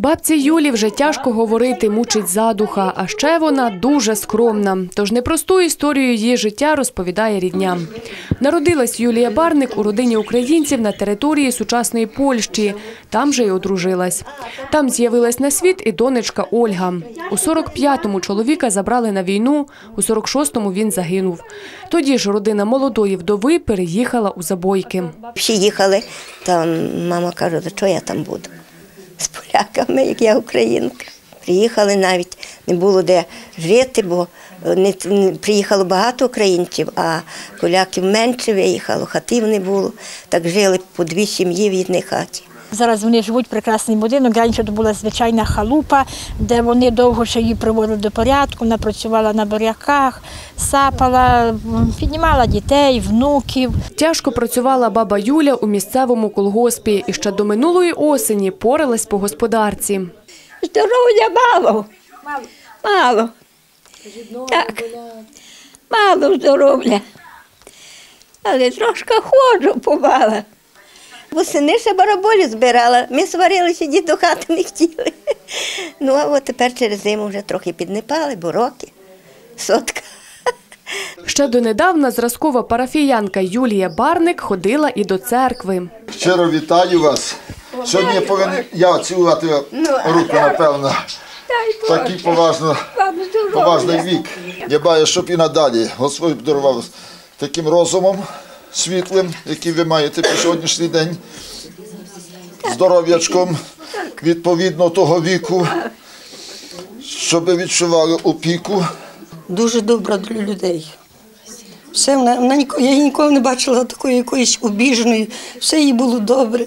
Бабці Юлі вже тяжко говорити, мучить задуха, а ще вона дуже скромна. Тож непросту історію її життя розповідає рідня. Народилась Юлія Барник у родині українців на території сучасної Польщі. Там же й одружилась. Там з'явилась на світ і донечка Ольга. У 45-му чоловіка забрали на війну, у 46-му він загинув. Тоді ж родина молодої вдови переїхала у Забойки. Всі їхали, та мама каже, чого я там буду? Поляками, як я українка. Приїхали навіть, не було де жити, бо не, не- приїхало багато українців, а поляків менше виїхало, хатів не було. Так жили по дві сім'ї в одній хаті. Зараз вони живуть в прекрасний будинок. Раніше це була звичайна халупа, де вони довго ще її приводили до порядку. Вона працювала на буряках, сапала, піднімала дітей, внуків. Тяжко працювала баба Юля у місцевому колгоспі і ще до минулої осені поралась по господарці. Здоров'я мало. Мало. Так. Мало здоров'я. Але трошки ходжу помало. Восени ще бараболі збирала. Ми сварилися, дід до хати не хотіли. Ну, а от тепер через зиму вже трохи піднипали, бо роки, сотка. Ще донедавна зразкова парафіянка Юлія Барник ходила і до церкви. Щиро вітаю вас. Сьогодні я повинен я цілувати руку, напевно. Такий поважно, поважний вік. Я баю, щоб і надалі Господь подарував таким розумом світлим, який ви маєте по сьогоднішній день, здоров'ячком відповідно того віку, щоб відчували опіку. дуже добра до людей. Все, вона, вона, я її ніколи не бачила такою якоюсь обіженою, все їй було добре.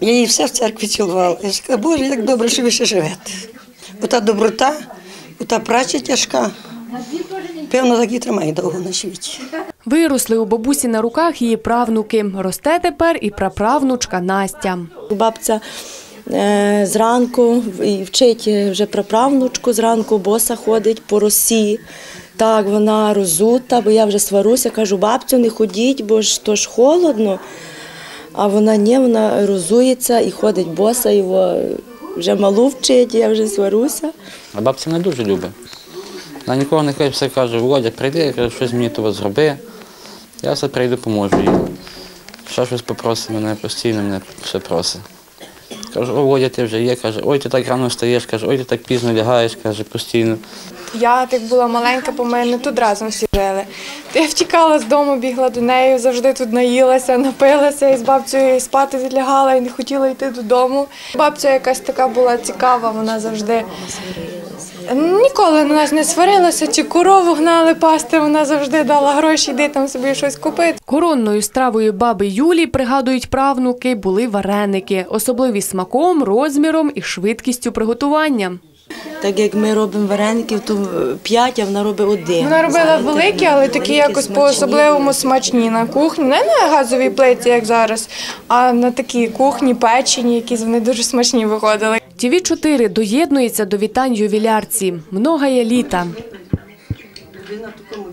Я її все в церкві цілувала. Я сказала, Боже, як добре, що ви ще живете. Ота доброта, ота праця тяжка. Певно, так і тримає довго на світі. Виросли у бабусі на руках її правнуки. Росте тепер і праправнучка Настя. Бабця е, зранку і вчить вже праправнучку зранку, боса ходить по росі. Так, вона розута, бо я вже сваруся, кажу, бабцю, не ходіть, бо ж то ж холодно. А вона ні, вона розується і ходить боса, його вже малу вчить, я вже сваруся. А бабця не дуже любить. Вона нікого не все каже, Володя, прийди, каже, щось мені того зроби. Я все прийду, поможу їй. Ще щось попросить мене, постійно мене все просить. Кажу, о, Володя, ти вже є, каже, ой, ти так рано встаєш, каже, ой, ти так пізно лягаєш, каже, постійно. Я так була маленька, бо ми не тут разом всі жили. Я втікала з дому, бігла до неї, завжди тут наїлася, напилася і з бабцею спати лягала і не хотіла йти додому. Бабця якась така була цікава, вона завжди ніколи на нас не сварилася, чи корову гнали пасти, вона завжди дала гроші, йди там собі щось купити. Коронною стравою баби Юлі, пригадують правнуки, були вареники, особливі смаком, розміром і швидкістю приготування. Так як ми робимо вареників, то е, п'ять, а вона робить один. Вона робила великі, але такі якось по-особливому смачні на кухні. Не на газовій плиті, як зараз, а на такій кухні, печені, якісь вони дуже смачні виходили. ТІВІ 4 доєднується до вітань ювілярці. Многая літа.